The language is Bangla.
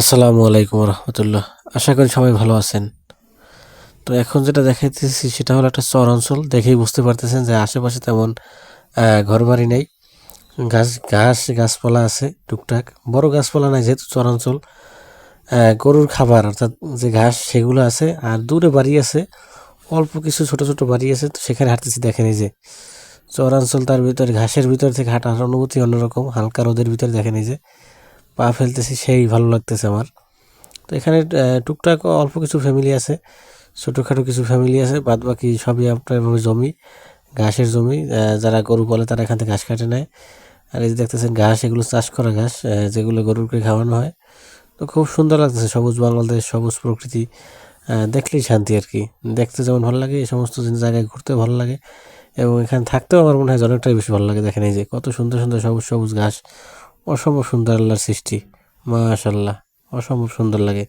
আসসালামু আলাইকুম রহমতুল্লাহ। আশা করি সবাই ভালো আছেন। তো এখন যেটা দেখাইতেছি সেটা হলো একটা চর অঞ্চল। দেখেই বুঝতে পারতেছেন যে আশেপাশে তেমন ঘরবাড়ি নেই। গাছ ঘাস গাছপালা আছে টুকটাক। বড় গাছপালা নাই যেহেতু চরাঞ্চল আহ, গরুর খাবার অর্থাৎ যে ঘাস সেগুলো আছে আর দূরে বাড়ি আছে। অল্প কিছু ছোট ছোট বাড়ি আছে। তো সেখানে হাঁটতেছি দেখেন এই যে। চরাঞ্চল তার ভিতরে ঘাসের ভিতর থেকে হাঁটার অনুভূতি অন্যরকম। হালকা রোদের ভিতরে দেখেন এই যে। পা ফেলতেছি, সেই ভালো লাগতেছে আমার। তো এখানে টুকটাক অল্প কিছু ফ্যামিলি আছে, ছোটোখাটো কিছু ফ্যামিলি আছে বাদ বাকি সবই আপনার জমি, ঘাসের জমি যারা গরু বলে তারা এখান থেকে ঘাস কাটে নেয়। আর এই যে দেখতেছেন ঘাস, এগুলো চাষ করা ঘাস যেগুলো গরুকে খাওয়ানো হয়। তো খুব সুন্দর লাগতেছে, সবুজ বাংলাদেশ, সবুজ প্রকৃতি দেখলেই শান্তি আর কি। দেখতে যেমন ভালো লাগে, এই সমস্ত জায়গায় ঘুরতেও ভালো লাগে। এবং এখানে থাকতেও আমার মনে হয় অনেকটাই বেশি ভালো লাগে, দেখেন এই যে কত সুন্দর সুন্দর সবুজ সবুজ ঘাস অসম্ভব সুন্দর আল্লাহর সৃষ্টি। মাশাল্লাহ অসম্ভব সুন্দর লাগে।